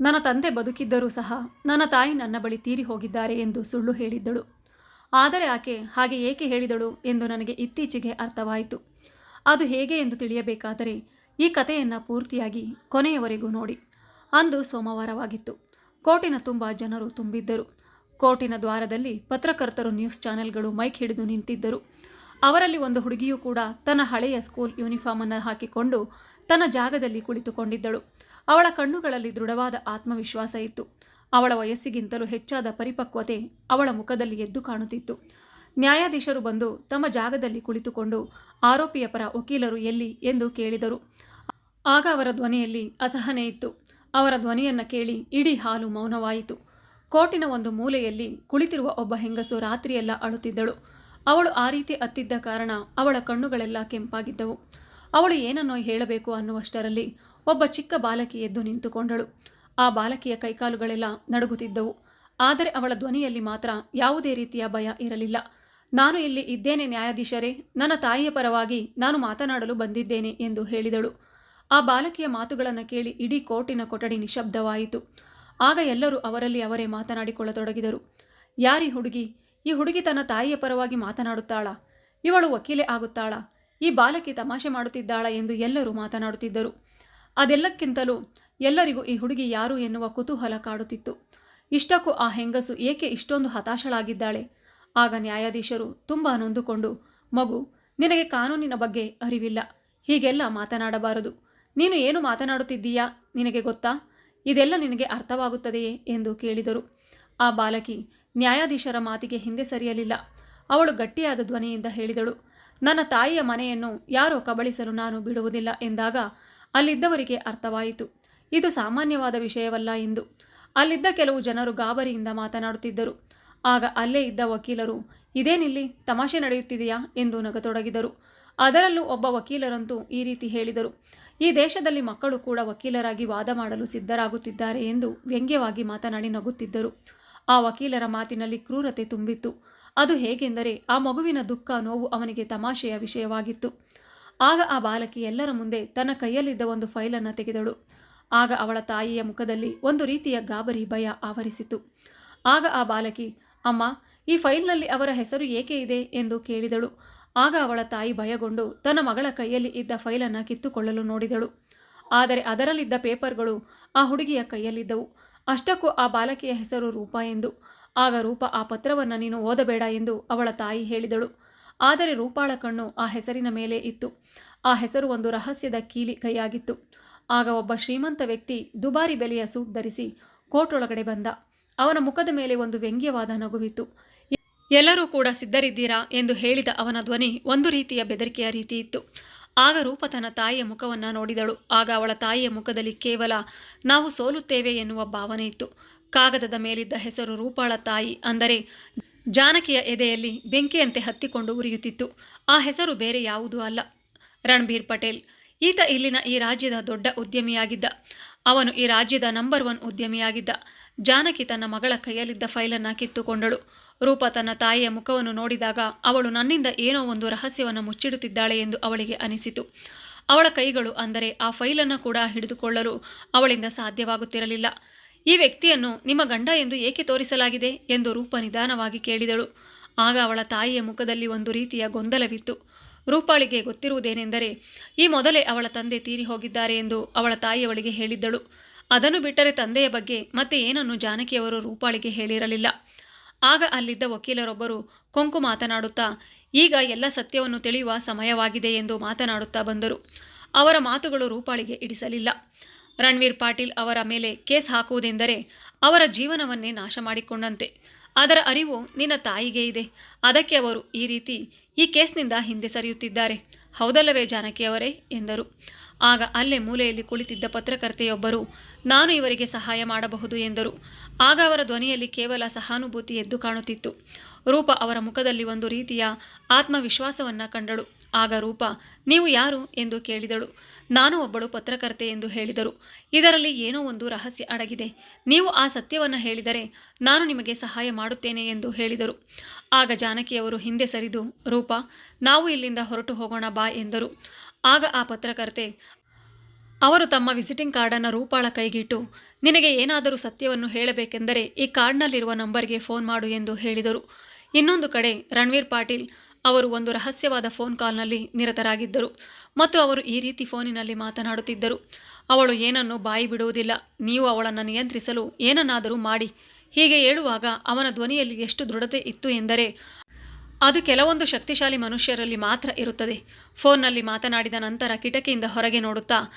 ನನ್ನ ತಂದೆ ಬದುಕಿದ್ದರೂ ಸಹ ನನ್ನ ತಾಯಿ ನನ್ನ ಬಳಿ ತೀರಿ ಹೋಗಿದ್ದಾರೆ ಎಂದು ಸುಳ್ಳು ಹೇಳಿದ್ದಳು. ಆದರೆ ಆಕೆ ಹಾಗೆ ಏಕೆ ಹೇಳಿದಳು ಎಂದು ನನಗೆ ಇತ್ತೀಚೆಗೆ ಅರ್ಥವಾಯಿತು. ಅದು ಹೇಗೆ ಎಂದು ತಿಳಿಯಬೇಕಾದರೆ ಈ ಕಥೆಯನ್ನು ಪೂರ್ತಿಯಾಗಿ ಕೊನೆಯವರೆಗೂ ನೋಡಿ. ಅಂದು ಸೋಮವಾರವಾಗಿತ್ತು. ಕೋಟಿನ ತುಂಬ ಜನರು ತುಂಬಿದ್ದರು. ಕೋಟಿನ ದ್ವಾರದಲ್ಲಿ ಪತ್ರಕರ್ತರು ನ್ಯೂಸ್ ಚಾನೆಲ್ಗಳು ಮೈಕ್ ಹಿಡಿದು ನಿಂತಿದ್ದರು. ಅವರಲ್ಲಿ ಒಂದು ಹುಡುಗಿಯೂ ಕೂಡ ತನ್ನ ಹಳೆಯ ಸ್ಕೂಲ್ ಯೂನಿಫಾರ್ಮನ್ನು ಹಾಕಿಕೊಂಡು ತನ್ನ ಜಾಗದಲ್ಲಿ ಕುಳಿತುಕೊಂಡಿದ್ದಳು. ಅವಳ ಕಣ್ಣುಗಳಲ್ಲಿ ದೃಢವಾದ ಆತ್ಮವಿಶ್ವಾಸ ಇತ್ತು. ಅವಳ ವಯಸ್ಸಿಗಿಂತಲೂ ಹೆಚ್ಚಾದ ಪರಿಪಕ್ವತೆ ಅವಳ ಮುಖದಲ್ಲಿ ಎದ್ದು ಕಾಣುತ್ತಿತ್ತು. ನ್ಯಾಯಾಧೀಶರು ಬಂದು ತಮ್ಮ ಜಾಗದಲ್ಲಿ ಕುಳಿತುಕೊಂಡು ಆರೋಪಿಯ ಪರ ವಕೀಲರು ಎಲ್ಲಿ ಎಂದು ಕೇಳಿದರು. ಆಗ ಅವರ ಧ್ವನಿಯಲ್ಲಿ ಅಸಹನೆ ಇತ್ತು. ಅವರ ಧ್ವನಿಯನ್ನು ಕೇಳಿ ಇಡೀ ಹಾಲು ಮೌನವಾಯಿತು. ಕೋರ್ಟಿನ ಒಂದು ಮೂಲೆಯಲ್ಲಿ ಕುಳಿತಿರುವ ಒಬ್ಬ ಹೆಂಗಸು ರಾತ್ರಿಯೆಲ್ಲ ಅಳುತ್ತಿದ್ದಳು. ಅವಳು ಆ ರೀತಿ ಅತ್ತಿದ್ದ ಕಾರಣ ಅವಳ ಕಣ್ಣುಗಳೆಲ್ಲ ಕೆಂಪಾಗಿದ್ದವು. ಅವಳು ಏನನ್ನೋ ಹೇಳಬೇಕು ಅನ್ನುವಷ್ಟರಲ್ಲಿ ಒಬ್ಬ ಚಿಕ್ಕ ಬಾಲಕಿ ಎದ್ದು ನಿಂತುಕೊಂಡಳು. ಆ ಬಾಲಕಿಯ ಕೈಕಾಲುಗಳೆಲ್ಲ ನಡುಗುತ್ತಿದ್ದವು. ಆದರೆ ಅವಳ ಧ್ವನಿಯಲ್ಲಿ ಮಾತ್ರ ಯಾವುದೇ ರೀತಿಯ ಭಯ ಇರಲಿಲ್ಲ. ನಾನು ಇಲ್ಲಿ ಇದ್ದೇನೆ ನ್ಯಾಯಾಧೀಶರೇ. ನನ್ನ ತಾಯಿಯ ಪರವಾಗಿ ನಾನು ಮಾತನಾಡಲು ಬಂದಿದ್ದೇನೆ ಎಂದು ಹೇಳಿದಳು. ಆ ಬಾಲಕಿಯ ಮಾತುಗಳನ್ನು ಕೇಳಿ ಇಡೀ ಕೋರ್ಟಿನ ಕೊಠಡಿ ನಿಶಬ್ದವಾಯಿತು. ಆಗ ಎಲ್ಲರೂ ಅವರಲ್ಲಿ ಅವರೇ ಮಾತನಾಡಿಕೊಳ್ಳತೊಡಗಿದರು. ಯಾರಿ ಹುಡುಗಿ? ಈ ಹುಡುಗಿ ತನ್ನ ತಾಯಿಯ ಪರವಾಗಿ ಮಾತನಾಡುತ್ತಾಳ? ಇವಳು ವಕೀಲೆ ಆಗುತ್ತಾಳ? ಈ ಬಾಲಕಿ ತಮಾಷೆ ಮಾಡುತ್ತಿದ್ದಾಳ ಎಂದು ಎಲ್ಲರೂ ಮಾತನಾಡುತ್ತಿದ್ದರು. ಅದೆಲ್ಲಕ್ಕಿಂತಲೂ ಎಲ್ಲರಿಗೂ ಈ ಹುಡುಗಿ ಯಾರು ಎನ್ನುವ ಕುತೂಹಲ ಕಾಡುತ್ತಿತ್ತು. ಇಷ್ಟಕ್ಕೂ ಆ ಹೆಂಗಸು ಏಕೆ ಇಷ್ಟೊಂದು ಹತಾಶಳಾಗಿದ್ದಾಳೆ? ಆಗ ನ್ಯಾಯಾಧೀಶರು ತುಂಬ ನೊಂದುಕೊಂಡು, ಮಗು, ನಿನಗೆ ಕಾನೂನಿನ ಬಗ್ಗೆ ಅರಿವಿಲ್ಲ. ಹೀಗೆಲ್ಲ ಮಾತನಾಡಬಾರದು. ನೀನು ಏನು ಮಾತನಾಡುತ್ತಿದ್ದೀಯಾ? ನಿನಗೆ ಗೊತ್ತಾ? ಇದೆಲ್ಲ ನಿನಗೆ ಅರ್ಥವಾಗುತ್ತದೆಯೇ? ಎಂದು ಕೇಳಿದರು. ಆ ಬಾಲಕಿ ನ್ಯಾಯಾಧೀಶರ ಮಾತಿಗೆ ಹಿಂದೆ ಸರಿಯಲಿಲ್ಲ. ಅವಳು ಗಟ್ಟಿಯಾದ ಧ್ವನಿಯಿಂದ ಹೇಳಿದಳು, ನನ್ನ ತಾಯಿಯ ಮನೆಯನ್ನು ಯಾರೋ ಕಬಳಿಸಲು ನಾನು ಬಿಡುವುದಿಲ್ಲ ಎಂದಾಗ ಅಲ್ಲಿದ್ದವರಿಗೆ ಅರ್ಥವಾಯಿತು. ಇದು ಸಾಮಾನ್ಯವಾದ ವಿಷಯವಲ್ಲ ಎಂದು. ಅಲ್ಲಿದ್ದ ಕೆಲವು ಜನರು ಗಾಬರಿಯಿಂದ ಮಾತನಾಡುತ್ತಿದ್ದರು. ಆಗ ಅಲ್ಲೇ ಇದ್ದ ವಕೀಲರು ಇದೇನಿಲ್ಲಿ ತಮಾಷೆ ನಡೆಯುತ್ತಿದೆಯಾ? ಎಂದು ನಗತೊಡಗಿದರು. ಅದರಲ್ಲೂ ಒಬ್ಬ ವಕೀಲರಂತೂ ಈ ರೀತಿ ಹೇಳಿದರು, ಈ ದೇಶದಲ್ಲಿ ಮಕ್ಕಳು ಕೂಡ ವಕೀಲರಾಗಿ ವಾದ ಮಾಡಲು ಸಿದ್ಧರಾಗುತ್ತಿದ್ದಾರೆ ಎಂದು ವ್ಯಂಗ್ಯವಾಗಿ ಮಾತನಾಡಿ ನಗುತ್ತಿದ್ದರು. ಆ ವಕೀಲರ ಮಾತಿನಲ್ಲಿ ಕ್ರೂರತೆ ತುಂಬಿತ್ತು. ಅದು ಹೇಗೆಂದರೆ, ಆ ಮಗುವಿನ ದುಃಖ, ನೋವು ಅವನಿಗೆ ತಮಾಷೆಯ ವಿಷಯವಾಗಿತ್ತು. ಆಗ ಆ ಬಾಲಕಿ ಎಲ್ಲರ ಮುಂದೆ ತನ್ನ ಕೈಯಲ್ಲಿದ್ದ ಒಂದು ಫೈಲನ್ನು ತೆಗೆದಳು. ಆಗ ಅವಳ ತಾಯಿಯ ಮುಖದಲ್ಲಿ ಒಂದು ರೀತಿಯ ಗಾಬರಿ ಭಯ ಆವರಿಸಿತು. ಆಗ ಆ ಬಾಲಕಿ, ಅಮ್ಮ, ಈ ಫೈಲ್ನಲ್ಲಿ ಅವರ ಹೆಸರು ಏಕೆ ಇದೆ? ಎಂದು ಕೇಳಿದಳು. ಆಗ ಅವಳ ತಾಯಿ ಭಯಗೊಂಡು ತನ್ನ ಮಗಳ ಕೈಯಲ್ಲಿ ಇದ್ದ ಫೈಲನ್ನು ಕಿತ್ತುಕೊಳ್ಳಲು ನೋಡಿದಳು. ಆದರೆ ಅದರಲ್ಲಿದ್ದ ಪೇಪರ್ಗಳು ಆ ಹುಡುಗಿಯ ಕೈಯಲ್ಲಿದ್ದವು. ಅಷ್ಟಕ್ಕೂ ಆ ಬಾಲಕಿಯ ಹೆಸರು ರೂಪ ಎಂದು. ಆಗ ರೂಪ, ಆ ಪತ್ರವನ್ನು ನೀನು ಓದಬೇಡ ಎಂದು ಅವಳ ತಾಯಿ ಹೇಳಿದಳು. ಆದರೆ ರೂಪಾಳ ಕಣ್ಣು ಆ ಹೆಸರಿನ ಮೇಲೆ ಇತ್ತು. ಆ ಹೆಸರು ಒಂದು ರಹಸ್ಯದ ಕೀಲಿ ಕೈಯಾಗಿತ್ತು. ಆಗ ಒಬ್ಬ ಶ್ರೀಮಂತ ವ್ಯಕ್ತಿ ದುಬಾರಿ ಬೆಲೆಯ ಸೂಟ್ ಧರಿಸಿ ಕೋಟೊಳಗಡೆ ಬಂದ. ಅವನ ಮುಖದ ಮೇಲೆ ಒಂದು ವ್ಯಂಗ್ಯವಾದ ನಗುವಿತ್ತು. ಎಲ್ಲರೂ ಕೂಡ ಸಿದ್ಧರಿದ್ದೀರಾ ಎಂದು ಹೇಳಿದ ಅವನ ಧ್ವನಿ ಒಂದು ರೀತಿಯ ಬೆದರಿಕೆಯ ರೀತಿ ಇತ್ತು. ಆಗ ರೂಪ ತನ್ನ ತಾಯಿಯ ಮುಖವನ್ನು ನೋಡಿದಳು. ಆಗ ಅವಳ ತಾಯಿಯ ಮುಖದಲ್ಲಿ ಕೇವಲ ನಾವು ಸೋಲುತ್ತೇವೆ ಎನ್ನುವ ಭಾವನೆ ಇತ್ತು. ಕಾಗದದ ಮೇಲಿದ್ದ ಹೆಸರು ರೂಪಾಳ ತಾಯಿ ಅಂದರೆ ಜಾನಕಿಯ ಎದೆಯಲ್ಲಿ ಬೆಂಕಿಯಂತೆ ಹತ್ತಿಕೊಂಡು ಉರಿಯುತ್ತಿತ್ತು. ಆ ಹೆಸರು ಬೇರೆ ಯಾವುದೂ ಅಲ್ಲ. ರಣಬೀರ್ ಪಟೇಲ್. ಈತ ಇಲ್ಲಿನ ಈ ರಾಜ್ಯದ ದೊಡ್ಡ ಉದ್ಯಮಿಯಾಗಿದ್ದ. ಅವನು ಈ ರಾಜ್ಯದ ನಂಬರ್ ಒನ್ ಉದ್ಯಮಿಯಾಗಿದ್ದ. ಜಾನಕಿ ತನ್ನ ಮಗಳ ಕೈಯಲ್ಲಿದ್ದ ಫೈಲನ್ನು ಕಿತ್ತುಕೊಂಡಳು. ರೂಪ ತನ್ನ ತಾಯಿಯ ಮುಖವನ್ನು ನೋಡಿದಾಗ ಅವಳು ನನ್ನಿಂದ ಏನೋ ಒಂದು ರಹಸ್ಯವನ್ನು ಮುಚ್ಚಿಡುತ್ತಿದ್ದಾಳೆ ಎಂದು ಅವಳಿಗೆ ಅನಿಸಿತು. ಅವಳ ಕೈಗಳು ಅಂದರೆ ಆ ಫೈಲನ್ನು ಕೂಡ ಹಿಡಿದುಕೊಳ್ಳಲು ಅವಳಿಂದ ಸಾಧ್ಯವಾಗುತ್ತಿರಲಿಲ್ಲ. ಈ ವ್ಯಕ್ತಿಯನ್ನು ನಿಮ್ಮ ಗಂಡ ಎಂದು ಏಕೆ ತೋರಿಸಲಾಗಿದೆ ಎಂದು ರೂಪ ನಿಧಾನವಾಗಿ ಕೇಳಿದಳು. ಆಗ ಅವಳ ತಾಯಿಯ ಮುಖದಲ್ಲಿ ಒಂದು ರೀತಿಯ ಗೊಂದಲವಿತ್ತು. ರೂಪಾಳಿಗೆ ಗೊತ್ತಿರುವುದೇನೆಂದರೆ, ಈ ಮೊದಲೇ ಅವಳ ತಂದೆ ತೀರಿ ಹೋಗಿದ್ದಾರೆ ಎಂದು ಅವಳ ತಾಯಿಯವಳಿಗೆ ಹೇಳಿದ್ದಳು. ಅದನ್ನು ಬಿಟ್ಟರೆ ತಂದೆಯ ಬಗ್ಗೆ ಮತ್ತೆ ಏನನ್ನು ಜಾನಕಿಯವರು ರೂಪಾಳಿಗೆ ಹೇಳಿರಲಿಲ್ಲ. ಆಗ ಅಲ್ಲಿದ್ದ ವಕೀಲರೊಬ್ಬರು ಕೊಂಕು ಮಾತನಾಡುತ್ತಾ, ಈಗ ಎಲ್ಲ ಸತ್ಯವನ್ನು ತಿಳಿಯುವ ಸಮಯವಾಗಿದೆ ಎಂದು ಮಾತನಾಡುತ್ತಾ ಬಂದರು. ಅವರ ಮಾತುಗಳು ರೂಪಾಳಿಗೆ ಇಡಿಸಲಿಲ್ಲ ರಣವೀರ್ ಪಾಟೀಲ್ ಅವರ ಮೇಲೆ ಕೇಸ್ ಹಾಕುವುದೆಂದರೆ ಅವರ ಜೀವನವನ್ನೇ ನಾಶ ಮಾಡಿಕೊಂಡಂತೆ. ಅದರ ಅರಿವು ನಿನ್ನ ತಾಯಿಗೆ ಇದೆ. ಅದಕ್ಕೆ ಅವರು ಈ ರೀತಿ ಈ ಕೇಸ್ನಿಂದ ಹಿಂದೆ ಸರಿಯುತ್ತಿದ್ದಾರೆ. ಹೌದಲ್ಲವೇ ಜಾನಕಿಯವರೇ ಎಂದರು. ಆಗ ಅಲ್ಲೇ ಮೂಲೆಯಲ್ಲಿ ಕುಳಿತಿದ್ದ ಪತ್ರಕರ್ತೆಯೊಬ್ಬರು, ನಾನು ಇವರಿಗೆ ಸಹಾಯ ಮಾಡಬಹುದು ಎಂದರು. ಆಗ ಅವರ ಧ್ವನಿಯಲ್ಲಿ ಕೇವಲ ಸಹಾನುಭೂತಿ ಎದ್ದು ಕಾಣುತ್ತಿತ್ತು. ರೂಪ ಅವರ ಮುಖದಲ್ಲಿ ಒಂದು ರೀತಿಯ ಆತ್ಮವಿಶ್ವಾಸವನ್ನು ಕಂಡಳು. ಆಗ ರೂಪ, ನೀವು ಯಾರು? ಎಂದು ಕೇಳಿದಳು. ನಾನು ಒಬ್ಬಳು ಪತ್ರಕರ್ತೆ ಎಂದು ಹೇಳಿದರು. ಇದರಲ್ಲಿ ಏನೋ ಒಂದು ರಹಸ್ಯ ಅಡಗಿದೆ. ನೀವು ಆ ಸತ್ಯವನ್ನು ಹೇಳಿದರೆ ನಾನು ನಿಮಗೆ ಸಹಾಯ ಮಾಡುತ್ತೇನೆ ಎಂದು ಹೇಳಿದರು. ಆಗ ಜಾನಕಿಯವರು ಹಿಂದೆ ಸರಿದು, ರೂಪ, ನಾವು ಇಲ್ಲಿಂದ ಹೊರಟು ಹೋಗೋಣ ಬಾ ಎಂದರು. ಆಗ ಆ ಪತ್ರಕರ್ತೆ, ಅವರು ತಮ್ಮ ವಿಸಿಟಿಂಗ್ ಕಾರ್ಡನ್ನು ರೂಪಾಳ ಕೈಗಿಟ್ಟು, ನಿನಗೆ ಏನಾದರೂ ಸತ್ಯವನ್ನು ಹೇಳಬೇಕೆಂದರೆ ಈ ಕಾರ್ಡ್ನಲ್ಲಿರುವ ನಂಬರ್ಗೆ ಫೋನ್ ಮಾಡು ಎಂದು ಹೇಳಿದರು. ಇನ್ನೊಂದು ಕಡೆ, ರಣವೀರ್ ಪಾಟೀಲ್ ಅವರು ಒಂದು ರಹಸ್ಯವಾದ ಫೋನ್ ಕಾಲ್ನಲ್ಲಿ ನಿರತರಾಗಿದ್ದರು ಮತ್ತು ಅವರು ಈ ರೀತಿ ಫೋನಿನಲ್ಲಿ ಮಾತನಾಡುತ್ತಿದ್ದರು. ಅವಳು ಏನನ್ನು ಬಾಯಿ ಬಿಡುವುದಿಲ್ಲ. ನೀವು ಅವಳನ್ನು ನಿಯಂತ್ರಿಸಲು ಏನನ್ನಾದರೂ ಮಾಡಿ. ಹೀಗೆ ಹೇಳುವಾಗ ಅವನ ಧ್ವನಿಯಲ್ಲಿ ಎಷ್ಟು ದೃಢತೆ ಇತ್ತು ಎಂದರೆ, ಅದು ಕೆಲವೊಂದು ಶಕ್ತಿಶಾಲಿ ಮನುಷ್ಯರಲ್ಲಿ ಮಾತ್ರ ಇರುತ್ತದೆ. ಫೋನ್ನಲ್ಲಿ ಮಾತನಾಡಿದ ನಂತರ ಕಿಟಕಿಯಿಂದ ಹೊರಗೆ ನೋಡುತ್ತಾ